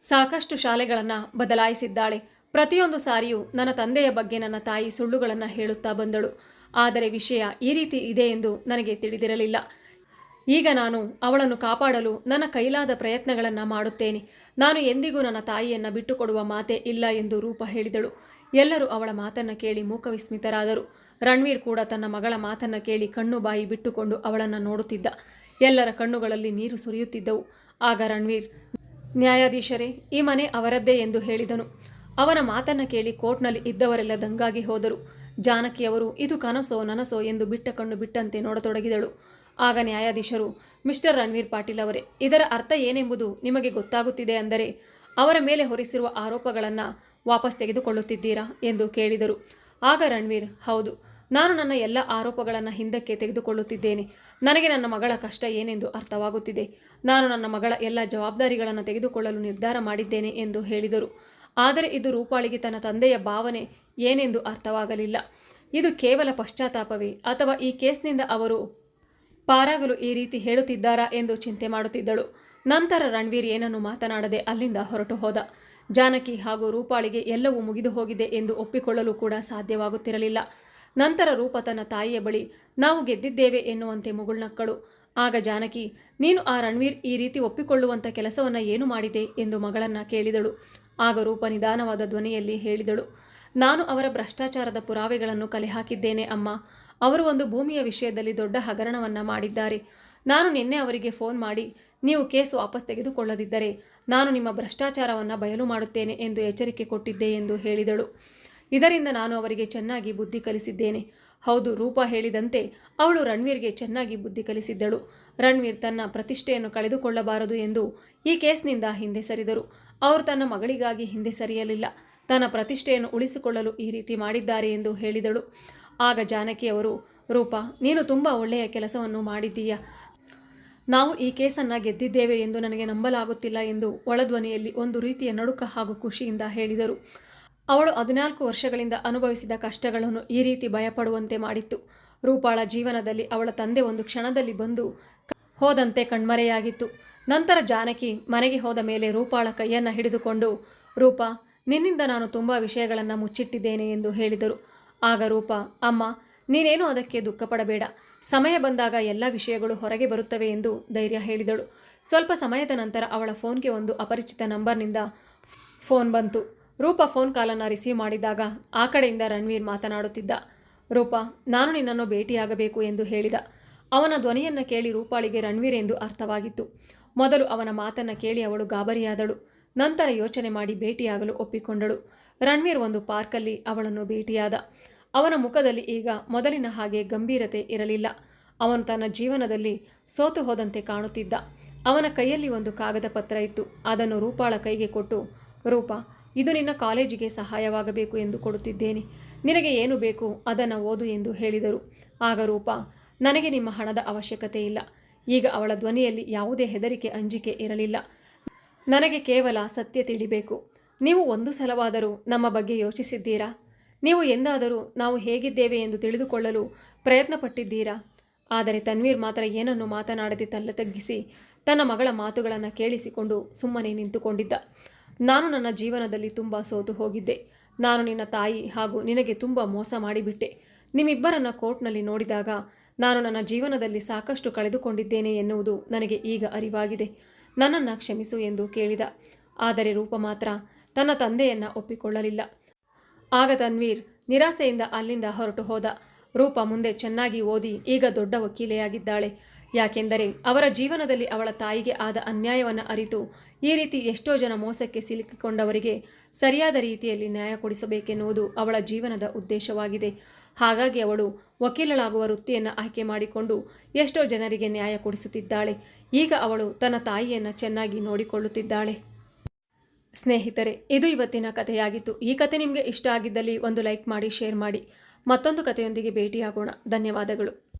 ಸಾಕಷ್ಟು ಶಾಲೆಗಳನ್ನು ಬದಲಾಯಿಸಿದ್ದಾಳೆ. ಪ್ರತಿಯೊಂದು ಸಾರಿಯೂ ನನ್ನ ತಂದೆಯ ಬಗ್ಗೆ ನನ್ನ ತಾಯಿ ಸುಳ್ಳುಗಳನ್ನು ಹೇಳುತ್ತಾ ಬಂದಳು. ಆದರೆ ವಿಷಯ ಈ ರೀತಿ ಇದೆ ಎಂದು ನನಗೆ ತಿಳಿದಿರಲಿಲ್ಲ. ಈಗ ನಾನು ಅವಳನ್ನು ಕಾಪಾಡಲು ನನ್ನ ಕೈಲಾದ ಪ್ರಯತ್ನಗಳನ್ನು ಮಾಡುತ್ತೇನೆ. ನಾನು ಎಂದಿಗೂ ನನ್ನ ತಾಯಿಯನ್ನು ಬಿಟ್ಟುಕೊಡುವ ಮಾತೇ ಇಲ್ಲ ಎಂದು ರೂಪ ಹೇಳಿದಳು. ಎಲ್ಲರೂ ಅವಳ ಮಾತನ್ನು ಕೇಳಿ ಮೂಕವಿಸ್ಮಿತರಾದರು ರಣವೀರ್ ಕೂಡ ತನ್ನ ಮಗಳ ಮಾತನ್ನು ಕೇಳಿ ಕಣ್ಣು ಬಾಯಿ ಬಿಟ್ಟುಕೊಂಡು ಅವಳನ್ನು ನೋಡುತ್ತಿದ್ದ. ಎಲ್ಲರ ಕಣ್ಣುಗಳಲ್ಲಿ ನೀರು ಸುರಿಯುತ್ತಿದ್ದವು. ಆಗ ರಣವೀರ್, ನ್ಯಾಯಾಧೀಶರೇ, ಈ ಮನೆ ಅವರದ್ದೇ ಎಂದು ಹೇಳಿದನು. ಅವನ ಮಾತನ್ನು ಕೇಳಿ ಕೋರ್ಟ್ನಲ್ಲಿ ಇದ್ದವರೆಲ್ಲ ದಂಗಾಗಿ ಹೋದರು. ಜಾನಕಿಯವರು, ಇದು ಕನಸೋ ನನಸೋ ಎಂದು ಬಿಟ್ಟ ಕಣ್ಣು ಬಿಟ್ಟಂತೆ ನೋಡತೊಡಗಿದಳು. ಆಗ ನ್ಯಾಯಾಧೀಶರು, ಮಿಸ್ಟರ್ ರಣವೀರ್ ಪಾಟೀಲ್ ಅವರೇ, ಇದರ ಅರ್ಥ ಏನೆಂಬುದು ನಿಮಗೆ ಗೊತ್ತಾಗುತ್ತಿದೆ ಅಂದರೆ ಅವರ ಮೇಲೆ ಹೊರಿಸಿರುವ ಆರೋಪಗಳನ್ನು ವಾಪಸ್ ತೆಗೆದುಕೊಳ್ಳುತ್ತಿದ್ದೀರಾ ಎಂದು ಕೇಳಿದರು. ಆಗ ರಣವೀರ್, ಹೌದು, ನಾನು ನನ್ನ ಎಲ್ಲ ಆರೋಪಗಳನ್ನು ಹಿಂದಕ್ಕೆ ತೆಗೆದುಕೊಳ್ಳುತ್ತಿದ್ದೇನೆ. ನನಗೆ ನನ್ನ ಮಗಳ ಕಷ್ಟ ಏನೆಂದು ಅರ್ಥವಾಗುತ್ತಿದೆ. ನಾನು ನನ್ನ ಮಗಳ ಎಲ್ಲ ಜವಾಬ್ದಾರಿಗಳನ್ನು ತೆಗೆದುಕೊಳ್ಳಲು ನಿರ್ಧಾರ ಮಾಡಿದ್ದೇನೆ ಎಂದು ಹೇಳಿದರು. ಆದರೆ ಇದು ರೂಪಾಳಿಗೆ ತನ್ನ ತಂದೆಯ ಭಾವನೆ ಏನೆಂದು ಅರ್ಥವಾಗಲಿಲ್ಲ. ಇದು ಕೇವಲ ಪಶ್ಚಾತ್ತಾಪವೇ? ಅಥವಾ ಈ ಕೇಸ್ನಿಂದ ಅವರು ಪಾರಾಗಲು ಈ ರೀತಿ ಹೇಳುತ್ತಿದ್ದಾರಾ ಎಂದು ಚಿಂತೆ ಮಾಡುತ್ತಿದ್ದಳು. ನಂತರ ರಣವೀರ್ ಏನನ್ನು ಮಾತನಾಡದೆ ಅಲ್ಲಿಂದ ಹೊರಟು ಹೋದ. ಜಾನಕಿ ಹಾಗೂ ರೂಪಾಳಿಗೆ ಎಲ್ಲವೂ ಮುಗಿದು ಹೋಗಿದೆ ಎಂದು ಒಪ್ಪಿಕೊಳ್ಳಲು ಕೂಡ ಸಾಧ್ಯವಾಗುತ್ತಿರಲಿಲ್ಲ. ನಂತರ ರೂಪ ತನ್ನ ತಾಯಿಯ ಬಳಿ, ನಾವು ಗೆದ್ದಿದ್ದೇವೆ ಎನ್ನುವಂತೆ ಮುಗುಳ್ನಕ್ಕಳು ಆಗ ಜಾನಕಿ, ನೀನು ಆ ರಣವೀರ್ ಈ ರೀತಿ ಒಪ್ಪಿಕೊಳ್ಳುವಂಥ ಕೆಲಸವನ್ನು ಏನು ಮಾಡಿದೆ? ಎಂದು ಮಗಳನ್ನ ಕೇಳಿದಳು. ಆಗ ರೂಪ ನಿಧಾನವಾದ ಧ್ವನಿಯಲ್ಲಿ ಹೇಳಿದಳು, ನಾನು ಅವರ ಭ್ರಷ್ಟಾಚಾರದ ಪುರಾವೆಗಳನ್ನು ಕಲೆ ಹಾಕಿದ್ದೇನೆ ಅಮ್ಮ. ಅವರು ಒಂದು ಭೂಮಿಯ ವಿಷಯದಲ್ಲಿ ದೊಡ್ಡ ಹಗರಣವನ್ನು ಮಾಡಿದ್ದಾರೆ. ನಾನು ನಿನ್ನೆ ಅವರಿಗೆ ಫೋನ್ ಮಾಡಿ ನೀವು ಕೇಸ್ ವಾಪಸ್ ತೆಗೆದುಕೊಳ್ಳದಿದ್ದರೆ ನಾನು ನಿಮ್ಮ ಭ್ರಷ್ಟಾಚಾರವನ್ನು ಬಯಲು ಮಾಡುತ್ತೇನೆ ಎಂದು ಎಚ್ಚರಿಕೆ ಕೊಟ್ಟಿದ್ದೆ ಎಂದು ಹೇಳಿದಳು. ಇದರಿಂದ ನಾನು ಅವರಿಗೆ ಚೆನ್ನಾಗಿ ಬುದ್ಧಿ ಕಲಿಸಿದ್ದೇನೆ. ಹೌದು, ರೂಪ ಹೇಳಿದಂತೆ ಅವಳು ರಣವೀರ್ಗೆ ಚೆನ್ನಾಗಿ ಬುದ್ಧಿ ಕಲಿಸಿದ್ದಳು. ರಣವೀರ್ ತನ್ನ ಪ್ರತಿಷ್ಠೆಯನ್ನು ಕಳೆದುಕೊಳ್ಳಬಾರದು ಎಂದು ಈ ಕೇಸ್ನಿಂದ ಹಿಂದೆ ಸರಿದರು. ಅವರು ತನ್ನ ಮಗಳಿಗಾಗಿ ಹಿಂದೆ ಸರಿಯಲಿಲ್ಲ. ತನ್ನ ಪ್ರತಿಷ್ಠೆಯನ್ನು ಉಳಿಸಿಕೊಳ್ಳಲು ಈ ರೀತಿ ಮಾಡಿದ್ದಾರೆ ಎಂದು ಹೇಳಿದಳು. ಆಗ ಜಾನಕಿ ಅವರು ರೂಪ, ನೀನು ತುಂಬ ಒಳ್ಳೆಯ ಕೆಲಸವನ್ನು ಮಾಡಿದ್ದೀಯ? ನಾವು ಈ ಕೇಸನ್ನು ಗೆದ್ದಿದ್ದೇವೆ ಎಂದು ನನಗೆ ನಂಬಲಾಗುತ್ತಿಲ್ಲ ಎಂದು ಒಳಧ್ವನಿಯಲ್ಲಿ ಒಂದು ರೀತಿಯ ನಡುಕ ಹಾಗೂ ಖುಷಿಯಿಂದ ಹೇಳಿದರು. ಅವಳು ಹದಿನಾಲ್ಕು ವರ್ಷಗಳಿಂದ ಅನುಭವಿಸಿದ ಕಷ್ಟಗಳನ್ನು ಈ ರೀತಿ ಭಯಪಡುವಂತೆ ಮಾಡಿತ್ತು. ರೂಪಾಳ ಜೀವನದಲ್ಲಿ ಅವಳ ತಂದೆ ಒಂದು ಕ್ಷಣದಲ್ಲಿ ಬಂದು ಹೋದಂತೆ ಕಣ್ಮರೆಯಾಗಿತ್ತು. ನಂತರ ಜಾನಕಿ ಮನೆಗೆ ಹೋದ ಮೇಲೆ ರೂಪಾಳ ಕೈಯನ್ನು ಹಿಡಿದುಕೊಂಡು, ರೂಪಾ, ನಿನ್ನಿಂದ ನಾನು ತುಂಬ ವಿಷಯಗಳನ್ನು ಮುಚ್ಚಿಟ್ಟಿದ್ದೇನೆ ಎಂದು ಹೇಳಿದರು. ಆಗ ರೂಪಾ, ಅಮ್ಮ, ನೀನೇನು ಅದಕ್ಕೆ ದುಃಖಪಡಬೇಡ. ಸಮಯ ಬಂದಾಗ ಎಲ್ಲ ವಿಷಯಗಳು ಹೊರಗೆ ಬರುತ್ತವೆ ಎಂದು ಧೈರ್ಯ ಹೇಳಿದಳು. ಸ್ವಲ್ಪ ಸಮಯದ ನಂತರ ಅವಳ ಫೋನ್ಗೆ ಒಂದು ಅಪರಿಚಿತ ನಂಬರ್ನಿಂದ ಫೋನ್ ಬಂತು. ರೂಪ ಫೋನ್ ಕಾಲನ್ನು ರಿಸೀವ್ ಮಾಡಿದಾಗ ಆ ಕಡೆಯಿಂದ ರಣವೀರ್ ಮಾತನಾಡುತ್ತಿದ್ದ, ರೂಪ, ನಾನು ನಿನ್ನನ್ನು ಭೇಟಿಯಾಗಬೇಕು ಎಂದು ಹೇಳಿದ. ಅವನ ಧ್ವನಿಯನ್ನು ಕೇಳಿ ರೂಪಾಳಿಗೆ ರಣವೀರ್ ಎಂದು ಅರ್ಥವಾಗಿತ್ತು. ಮೊದಲು ಅವನ ಮಾತನ್ನು ಕೇಳಿ ಅವಳು ಗಾಬರಿಯಾದಳು. ನಂತರ ಯೋಚನೆ ಮಾಡಿ ಭೇಟಿಯಾಗಲು ಒಪ್ಪಿಕೊಂಡಳು. ರಣವೀರ್ ಒಂದು ಪಾರ್ಕಲ್ಲಿ ಅವಳನ್ನು ಭೇಟಿಯಾದ. ಅವನ ಮುಖದಲ್ಲಿ ಈಗ ಮೊದಲಿನ ಹಾಗೆ ಗಂಭೀರತೆ ಇರಲಿಲ್ಲ. ಅವನು ತನ್ನ ಜೀವನದಲ್ಲಿ ಸೋತು ಹೋದಂತೆ ಕಾಣುತ್ತಿದ್ದ. ಅವನ ಕೈಯಲ್ಲಿ ಒಂದು ಕಾಗದ ಪತ್ರ ಇತ್ತು. ಅದನ್ನು ರೂಪಾಳ ಕೈಗೆ ಕೊಟ್ಟು, ರೂಪ, ಇದು ನಿನ್ನ ಕಾಲೇಜಿಗೆ ಸಹಾಯವಾಗಬೇಕು ಎಂದು ಕೊಡುತ್ತಿದ್ದೇನೆ. ನಿನಗೆ ಏನು ಬೇಕು ಅದನ್ನು ಓದು ಎಂದು ಹೇಳಿದರು. ಆಗ ರೂಪ, ನನಗೆ ನಿಮ್ಮ ಹಣದ ಅವಶ್ಯಕತೆ ಇಲ್ಲ. ಈಗ ಅವಳ ಧ್ವನಿಯಲ್ಲಿ ಯಾವುದೇ ಹೆದರಿಕೆ, ಅಂಜಿಕೆ ಇರಲಿಲ್ಲ. ನನಗೆ ಕೇವಲ ಸತ್ಯ ತಿಳಿಬೇಕು. ನೀವು ಒಂದು ಸಲವಾದರೂ ನಮ್ಮ ಬಗ್ಗೆ ಯೋಚಿಸಿದ್ದೀರಾ? ನೀವು ಎಂದಾದರೂ ನಾವು ಹೇಗಿದ್ದೇವೆ ಎಂದು ತಿಳಿದುಕೊಳ್ಳಲು ಪ್ರಯತ್ನಪಟ್ಟಿದ್ದೀರಾ? ಆದರೆ ತನ್ವೀರ್ ಮಾತ್ರ ಏನನ್ನು ಮಾತನಾಡದೆ ತಲೆ ತಗ್ಗಿಸಿ ತನ್ನ ಮಗಳ ಮಾತುಗಳನ್ನು ಕೇಳಿಸಿಕೊಂಡು ಸುಮ್ಮನೆ ನಿಂತುಕೊಂಡಿದ್ದ. ನಾನು ನನ್ನ ಜೀವನದಲ್ಲಿ ತುಂಬ ಸೋತು ಹೋಗಿದ್ದೆ. ನಾನು ನಿನ್ನ ತಾಯಿ ಹಾಗೂ ನಿನಗೆ ತುಂಬ ಮೋಸ ಮಾಡಿಬಿಟ್ಟೆ. ನಿಮ್ಮಿಬ್ಬರನ್ನ ಕೋರ್ಟ್ನಲ್ಲಿ ನೋಡಿದಾಗ ನಾನು ನನ್ನ ಜೀವನದಲ್ಲಿ ಸಾಕಷ್ಟು ಕಳೆದುಕೊಂಡಿದ್ದೇನೆ ಎನ್ನುವುದು ನನಗೆ ಈಗ ಅರಿವಾಗಿದೆ. ನನ್ನನ್ನು ಕ್ಷಮಿಸು ಎಂದು ಕೇಳಿದ. ಆದರೆ ರೂಪ ಮಾತ್ರ ತನ್ನ ತಂದೆಯನ್ನ ಒಪ್ಪಿಕೊಳ್ಳಲಿಲ್ಲ. ಆಗ ತನ್ವೀರ್ ನಿರಾಸೆಯಿಂದ ಅಲ್ಲಿಂದ ಹೊರಟು ಹೋದ. ರೂಪ ಮುಂದೆ ಚೆನ್ನಾಗಿ ಓದಿ ಈಗ ದೊಡ್ಡ ವಕೀಲೆಯಾಗಿದ್ದಾಳೆ. ಯಾಕೆಂದರೆ ಅವರ ಜೀವನದಲ್ಲಿ ಅವಳ ತಾಯಿಗೆ ಆದ ಅನ್ಯಾಯವನ್ನು ಅರಿತು ಈ ರೀತಿ ಎಷ್ಟೋ ಜನ ಮೋಸಕ್ಕೆ ಸಿಲುಕಿಕೊಂಡವರಿಗೆ ಸರಿಯಾದ ರೀತಿಯಲ್ಲಿ ನ್ಯಾಯ ಕೊಡಿಸಬೇಕೆನ್ನುವುದು ಅವಳ ಜೀವನದ ಉದ್ದೇಶವಾಗಿದೆ. ಹಾಗಾಗಿ ಅವಳು ವಕೀಲಳಾಗುವ ವೃತ್ತಿಯನ್ನು ಆಯ್ಕೆ ಮಾಡಿಕೊಂಡು ಎಷ್ಟೋ ಜನರಿಗೆ ನ್ಯಾಯ ಕೊಡಿಸುತ್ತಿದ್ದಾಳೆ. ಈಗ ಅವಳು ತನ್ನ ತಾಯಿಯನ್ನು ಚೆನ್ನಾಗಿ ನೋಡಿಕೊಳ್ಳುತ್ತಿದ್ದಾಳೆ. ಸ್ನೇಹಿತರೆ, ಇದು ಇವತ್ತಿನ ಕಥೆಯಾಗಿತ್ತು. ಈ ಕತೆ ನಿಮಗೆ ಇಷ್ಟ ಆಗಿದ್ದಲ್ಲಿ ಒಂದು ಲೈಕ್ ಮಾಡಿ, ಶೇರ್ ಮಾಡಿ. ಮತ್ತೊಂದು ಕಥೆಯೊಂದಿಗೆ ಭೇಟಿಯಾಗೋಣ. ಧನ್ಯವಾದಗಳು.